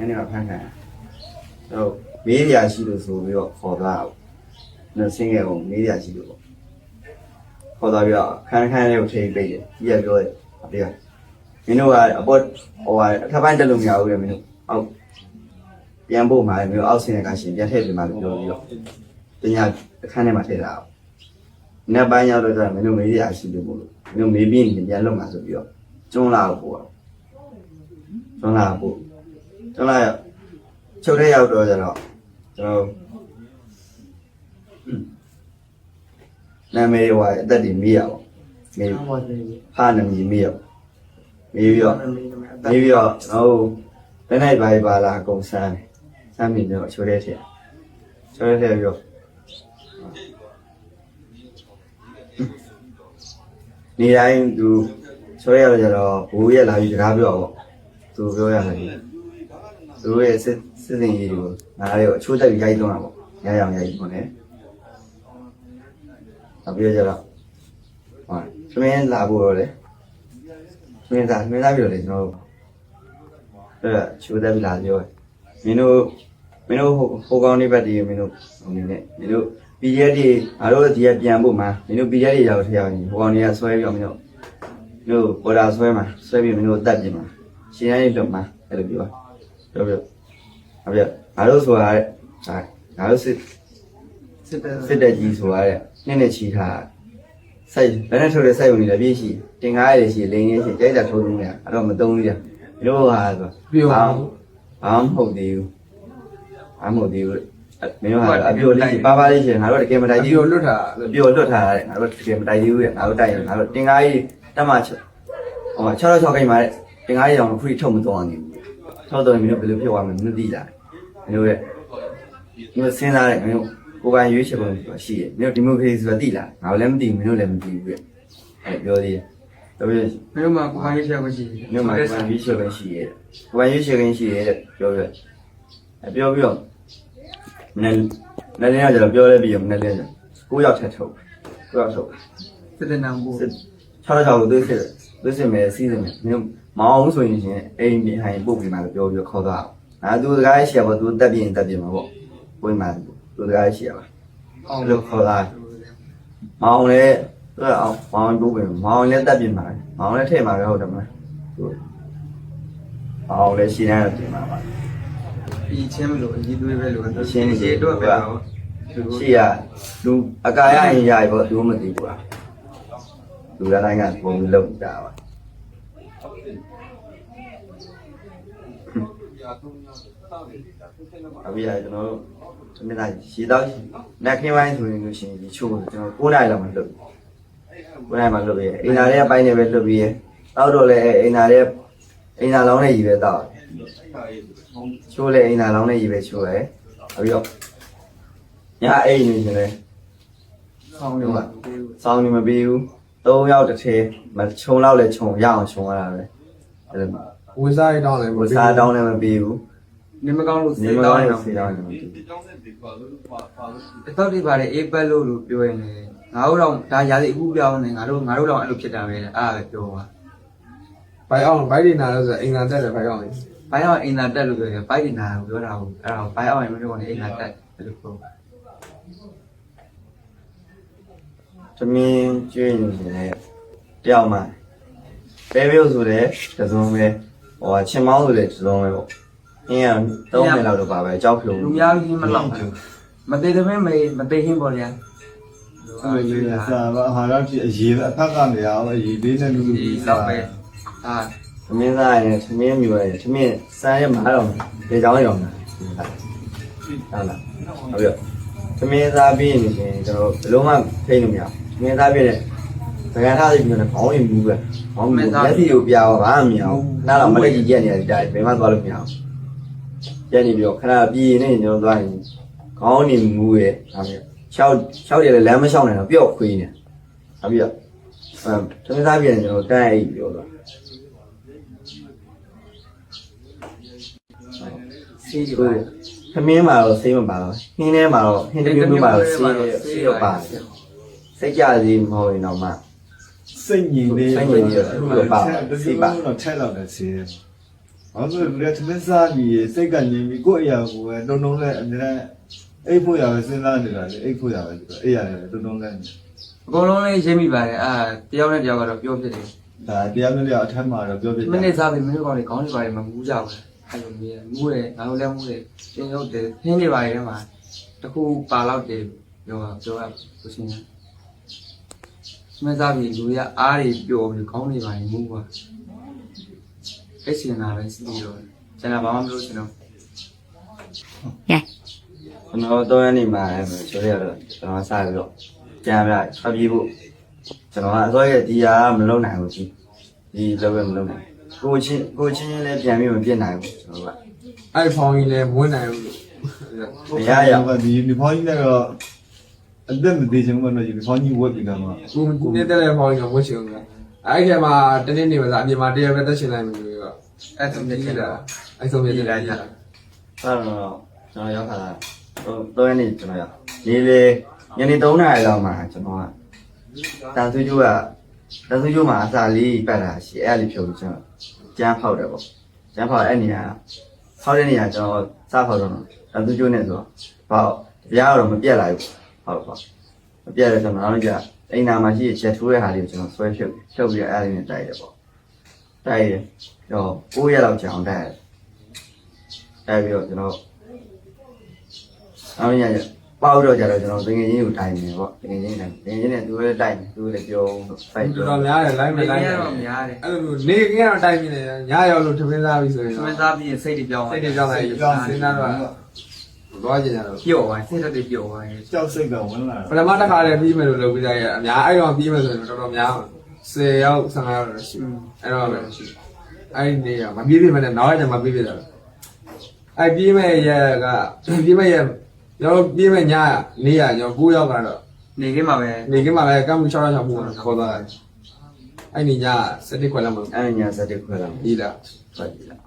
အဲ့ဒီမှာဖန်ခံတော့မေးရရှိလို့ဆိုပြီးတော့ခေါ်သွားအောင်နော်ဆင်းရဲအောင်မေးရရှိလို့ပေါ့ခေါ်သွားပြီးတော့ခန်းခန်းလေးကိုထိပိတ်တယ်ကြီးရပြောတယ်အပြေကမင်းတို့ကအပေါ်ဟိုအထပ်ပိုင်းတက်လို့မရဘူးလေမင်းတို့အောက်ပြန်ဖို့မှာမင်းတို့အောက်ဆင်းတဲ့ကရှင်ပြန်ထည့်ပြင်မှာလို့ပြောပြီးတော့ပညာအခန်းထဲမှာထည့်တာအောင်နောက်ပိုင်းရောက်တော့ကျတော့မင်းတို့မေးရရှိလို့ပို့လို့မင်းတို့မေးပြီးရင်ပြန်လွတ်မှာဆိုပြီးတော့ကျွန်းလာကိုပို့အောင်ကျွန်းလာပို့ ကျွန်းလာရောက်ချုပ်တဲ့ရောက်တော့ကျတော့ကျွန်တော်နာမည်ဟိုအသက်တွေမေးရအောင်မေးဟုတ်တယ်ဖာနာမည်မေးရအောင်မေးပြီးတော့နေပြီးတော့ဟိုလက်နိုင်ပါးပါလာအကုန်ဆန်းတယ်ဆန်းပြီးတော့ချိုးတဲ့ထည့်ချိုးတဲ့ထည့်ပြီးတော့နေတိုင်းသူချိုးရရကြတော့ဘူရဲ့လာပြီးစကားပြောတော့သူပြောရတယ် သူရဲ့စစ်စစ်စင်ကြီးကိုနားလေးကိုအချိုးတက်ပြီးရိုက်သွင်းတာပေါ့ရရအောင်ရိုက်သွင်းတယ်နောက်ပြီးတော့ကျတော့ဟောသမင်းလာဖို့တော့လေသမင်းသားသမင်းသားပြီးတော့လေကျွန်တော်တို့အဲ့ချိုးသက်ပြီလာပြောတယ်မင်းတို့မင်းတို့ဟိုဟိုကောင်းလေးဘက်တည်းမင်းတို့ဟိုနေနဲ့မင်းတို့ PDF တွေငါတို့ဒီကပြန်ဖို့မှာမင်းတို့ PDF တွေရောက်ထရောက်ရင်ဟိုကောင်းတွေကဆွဲပြီးတော့မင်းတို့မင်းတို့ပေါ်တာဆွဲမှာဆွဲပြီးမင်းတို့တတ်ပြင်မှာရှင်းရည်လွတ်မှာအဲ့လိုပြော ပြောပြောအဲ့ပြငါတို့ဆိုတာတဲ့ဟာငါတို့စစ်စစ်တဲ့စစ်တဲ့ကြီးဆိုတာတဲ့နည်းနည်းချီထားစိုက်ဘယ်နဲ့ထုတ်တဲ့စိုက်ဝင်နေတယ်ပြည့်ရှိတင်ကားရည်ရှိလိန်ရည်ရှိကြိုက်တာထိုးလို့မရအဲ့တော့မသုံးဘူးကြမင်းတို့ဟာဆိုပြောဘာဘာမဟုတ်သေးဘူးဘာမဟုတ်သေးဘူးမင်းတို့ကအပြိုလေးပါပါလေးရှင်ငါတို့တကယ်မတိုင်ဒီသေးလိုဘူးလွတ်တာအပြိုလွတ်ထားရတယ်ငါတို့တကယ်မတိုင်သေးဘူးငါတို့တိုင်ရင်ငါတို့တင်ကားကြီးတက်မှချက်ဟို6တော့6ခိုင်မှာတဲ့တင်ကားကြီးအောင်ခရီးထုတ်မသွားနိုင်ဘူး ထုတ်တော့မင်းတို့ဘယ်လိုဖြစ်သွားမလဲမသိလားမင်းတို့ရဲ့မင်းစဉ်းစားတဲ့မင်းတို့ကိုယ်ပိုင်ရွေးချယ်ပုံရှိတယ်မင်းတို့ဒီမိုကရေစီဆိုတာသိလားငါလည်းမသိဘူးမင်းတို့လည်းမသိဘူးပြအဲပြောသေးတယ်တော်ပြီမင်းတို့မှာကိုယ်ပိုင်ရေးချက်ကိုရှိတယ်မြို့မှာကိုယ်ရွေးချယ်ခွင့်ရှိရဲ့ကိုယ်ရွေးချယ်ခွင့်ရှိရဲ့တဲ့ပြောပြအပြောပြီးတော့နည်းနည်းလေးကကျတော့ပြောလဲပြီးတော့နည်းလေးကိုရောက်ထက်ထုတ်ကိုရောက်ထုတ်စစ်တဲ့နံဘူး6ရောက်ကိုသွေးစစ်သွေးစစ်မယ်စီးစစ်မယ်မြို့ မအောင်ဆိုရင်ရှင်အိမ်ပြင်ဟိုင်ပုတ်ပြီးမှလည်းပြောပြီးခေါ်သွားအောင်ငါသူတကားရှိရပါသူတက်ပြင်တက်ပြင်မှာပေါ့ဝင်မှာသူတကားရှိရပါအဲ့လိုခေါ်လာမအောင်လည်းသူကအောင်မအောင်ပုတ်ပြင်မအောင်လည်းတက်ပြင်မှာမအောင်လည်းထဲ့မှာပဲဟုတ်တယ်မလားသူမအောင်လည်းရှင်းရတယ်ပြင်မှာပါဒီချင်းမလို့အကြီးသွေးပဲလို့ရှင်းနေတယ်အတွက်ပဲတော့ရှိရလူအကာရရင်ရရပေါ့သူမသိဘူးလားလူတိုင်းကပုံလုံးတာပါ အဘိယာကျွန်တော်တို့ဒီနေ့ရှိတော့နက်ခင်းပိုင်းဆိုရင်လို့ရှိရင်ဒီချိုးကျွန်တော်9နိုင်လောက်မှလွတ်9နိုင်မှလွတ်ပြီးအိမ်နာရဲ့အပိုင်းနဲ့ပဲလွတ်ပြီးတောက်တော့လဲအိမ်နာရဲ့အိမ်နာလောင်းနဲ့ကြီးပဲတောက်ချိုးလဲအိမ်နာလောင်းနဲ့ကြီးပဲချိုးရဲအပြီးတော့ညအိမ်နေရှင်လဲဆောင်းရောပါစောင်းနေမပြီးဘူး၃ယောက်တစ်ထဲမခြုံတော့လဲခြုံရအောင်ခြုံရတာပဲအဲ့လို ဝစားရတောင်းလည်းဝစားတောင်းလည်းမပြီးဘူးနေမကောင်းလို့နေစေမတောကောင်းင်းနေရင်တော့စေတောင်းလည်းမပြီးဘူးအတော့ဒီပါတယ်အေးပတ်လို့လို့ပြောရင်လေငါတို့တော့ဒါရာသီအခုပြောင်းနေငါတို့ငါတို့တော့အဲ့လိုဖြစ်တာပဲအဲ့ဒါပဲပြောပါဘိုင်အောင်ဘိုင်ဒီနာလို့ဆိုအင်္ဂလန်တက်တယ်ဘိုင်အောင်ဘိုင်းအောင်အင်တာတက်လို့ပြောရင်ဘိုင်းဒီနာကိုပြောတာဟုတ်အဲ့ဒါဘိုင်းအောင်ရင်မပြောနဲ့အင်တာတက်အဲ့လိုပြောသမင်းကျွေးနေတယ်တယောက်မှပဲပြုတ်ဆိုတဲ့သစုံပဲ ဟိုချင်းမောင်းဆိုတဲ့သစုံပဲပေါ့အင်းက၃နှစ်လောက်တော့ပါပဲကြောက်ဖြုံလူများကြီးမလောက်ဘူးမသေးသမင်းမေမသေးဟင်းပေါ်ဗျာအဲ့ဒီစာဘာဟာတော့ဒီအရေးအဖက်ကနေအောင်အရေးလေးနဲ့လူလူဒီတော့ပဲအာသမင်းသားရင်သမင်းမျိုးရသမင်းစားရမှာတော့လေချောင်းရောင်းတာဟုတ်လားဟုတ်ပြီသမင်းသားပြီးရင်ကျွန်တော်ဘယ်လုံးမှထိလို့မရသမင်းသားပြီးတဲ့ စကားထားပြီးတော့ခေါင်းရင်မူးပဲခေါင်းမူးလက်စီကိုပြားဘာမှမရအောင်နားတော့မလက်ကြီးကျက်နေတယ်ဒါဘယ်မှသွားလို့မရအောင်ကျက်နေပြီးတော့ခဏပြီးနေကျွန်တော်သွားရင်ခေါင်းနေမူးရဲ့ဒါမျိုး6 6ရက်လည်းလမ်းမလျှောက်နိုင်တော့ပျော့ခွေးနေဟုတ်ပြီအဲသမင်းသားပြီးရင်ကျွန်တော်တန်းအိပ်ပြောတော့စီးကြဟုတ်ပါသမင်းမှာတော့စိတ်မပါတော့ဟင်းထဲမှာတော့ဟင်းတစ်မျိုးမျိုးမှာတော့စိတ်စိတ်တော့ပါတယ်စိတ်ကြစီမဟုတ်ရင်တော့မှ စိတ်ငြိမ်လေးစိတ်ငြိမ်လေးတော့အခုတော့ပါစိတ်ပါတော့ထက်လောက်တယ်စီးတယ်ဘာလို့လဲသူလည်းစားပြီးစိတ်ကနေပြီးကိုယ့်အရာကိုပဲတုံတုံနဲ့အများနဲ့အိတ်ဖို့ရပဲစဉ်းစားနေတာလေအိတ်ဖို့ရပဲဆိုတော့အိတ်ရတယ်တုံတုံနဲ့အကုန်လုံးလေးရိပ်မိပါတယ်အာတယောက်နဲ့တယောက်ကတော့ပြောဖြစ်တယ်ဒါတရားမျိုးလေးအထက်မှာတော့ပြောပြမိနစ်စားပြီးမိနစ်ကောင်းလေးခေါင်းလေးပါတယ်မမူးကြဘူးအဲ့လိုမျိုးမူးတယ်ငါတို့လည်းမူးတယ်တင်ရုပ်တယ်ခင်းနေပါတယ်ထဲမှာတခုပါလောက်တယ်ပြောပြောရကိုရှင် မစားပြီးလူရအားတွေပျော်ပြီးခေါင်းလေးပါတယ်မူးပါအဲ့စင်နာပဲစီးပြီးတော့ကျွန်တော်ဘာမှမလုပ်ချင်တော့ကျွန်တော်တော့ရနေမှာဆိုဆိုရတော့ကျွန်တော်စပြီးတော့ကြံပြဖတ်ပြီးဖို့ကျွန်တော်ကအစောရဲ့ဒီဟာမလုပ်နိုင်ဘူးကြီးဒီလောက်ပဲမလုပ်နိုင်ကိုချင်းကိုချင်းလည်းပြန်ပြီးမပြစ်နိုင်ဘူးကျွန်တော်ကအဲ့ဖောင်းကြီးလည်းမဝင်နိုင်ဘူးလို့မရရကဒီဒီဖောင်းကြီးနဲ့တော့ အသက်မသေးချင်ဘူးကတော့ဒီဖောင်းကြီးဝက်ပြီးတော့မှကိုကိုနေတဲ့လည်းဖောင်းကြီးကဝတ်ချင်အောင်လားအဲ့ဒီမှာတနေ့နေမှာအပြင်မှာတရပဲတက်ရှင်နိုင်မယ်လို့ပြောအဲ့ဒါမြင်ချင်တာအဲ့ဆုံးပြတဲ့ကြတာအဲ့တော့ကျွန်တော်ရောက်ခါလာဟိုတော့ရနေကျွန်တော်ရောက်ဒီလေညနေ3နာရီလောက်မှာကျွန်တော်ကတာသူကျိုးကတာသူကျိုးမှာအစာလေးပတ်လာရှိအဲ့လေးဖြုတ်ပြီးကျွန်တော်ကျန်းဖောက်တယ်ပေါ့ကျန်းဖောက်အဲ့နေရာဖောက်တဲ့နေရာကျွန်တော်စဖောက်တော့တာသူကျိုးနဲ့ဆိုတော့ဘောက်တရားတော့မပြက်လာဘူး ဟုတ်ပေါ့မပြက်တဲ့ကျွန်တော်နောက်ကြအိမ်နာမှာရှိချက်ထိုးတဲ့ဟာလေးကိုကျွန်တော်ဆွဲဖြုတ်ဖြုတ်ပြီးအဲ့လေးနဲ့တိုက်တယ်ပေါ့တိုက်ရတော့9ရက်လောက်ကြာအောင်တိုက်ရတယ်တိုက်ပြီးတော့ကျွန်တော်အောင်ရရပေါက်တော့ကြတော့ကျွန်တော်တကယ်ချင်းကိုတိုင်နေပေါ့တကယ်ချင်းတိုင်တကယ်ချင်းနဲ့သူလည်းတိုင်သူလည်းပြောဖိုက်တော်ပြောတော်များတယ် live နေနဲ့ live ရနဲ့တော့များတယ်အဲ့လိုနေကင်းတော့တိုင်းနေတယ်ညရောက်လို့ထမင်းစားပြီဆိုရင်မတော့င်းသားပြီးစိတ်တွေပြောင်းစိတ်တွေကြောင်းလိုက်စဉ်းစားတော့ သွားကြင်ကြတော့ပျော့သွားစိတ်တွေပျော့သွားတယ်ကြောက်စိတ်ကဝင်လာပထမတစ်ခါတည်းပြီးမယ်လို့လုပ်ပြီးသားရဲ့အများအဲ့တော့ပြီးမယ်ဆိုရင်တော်တော်များ10ရောက်15ရောက်တော့ရှိအဲ့တော့လည်းရှိအဲ့ဒီနေရမပြေးပြမယ်နဲ့နောက်ရကြမှာပြေးပြတာအဲ့ပြေးမဲ့ရကပြေးမဲ့ရရောပြေးမဲ့ညနေရရော9ရောက်ကတော့နေခင်းမှာပဲနေကင်းမှာလည်းကမ်းမှု6ရောက်6မှုခေါ်သွားတယ်အဲ့ဒီည7ခွက်လောက်မှအဲ့ဒီညာစက်တစ်ခွဲလာပြီးလားဖိုက်ပြီလား